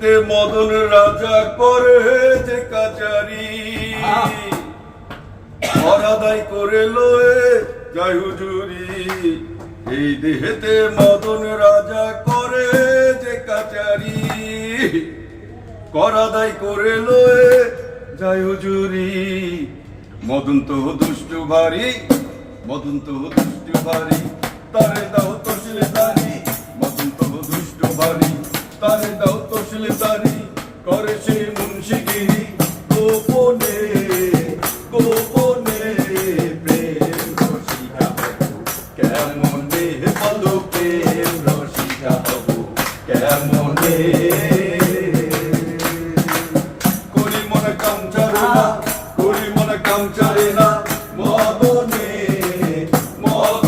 তে মদন রাজা করে যে কাচারি অরাদাই করে লয়ে যাই হুজুরি। এই দেহেতে মদন রাজা করে যে কাচারি করাদাই করে লয়ে যাই হুজুরি। মদন তো দুষ্টু ভারী, মদন তো দুষ্টু ভারী, তারে দাও তো শিলে আলোকে রসিকা হব, কেমনে? করি মনে কাম চারে না, করি মনে কাম চারে না, মদনে মদনে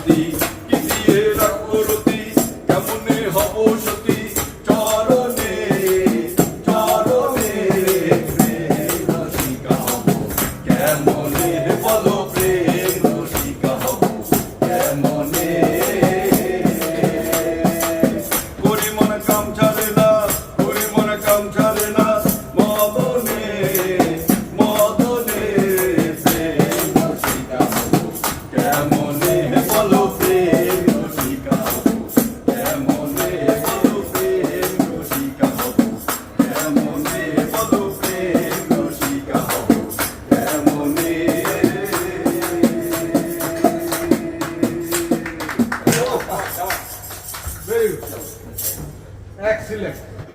সতী কি দিয়ে রাখব রতি কেমনে হব করি মন কামচা Excellent.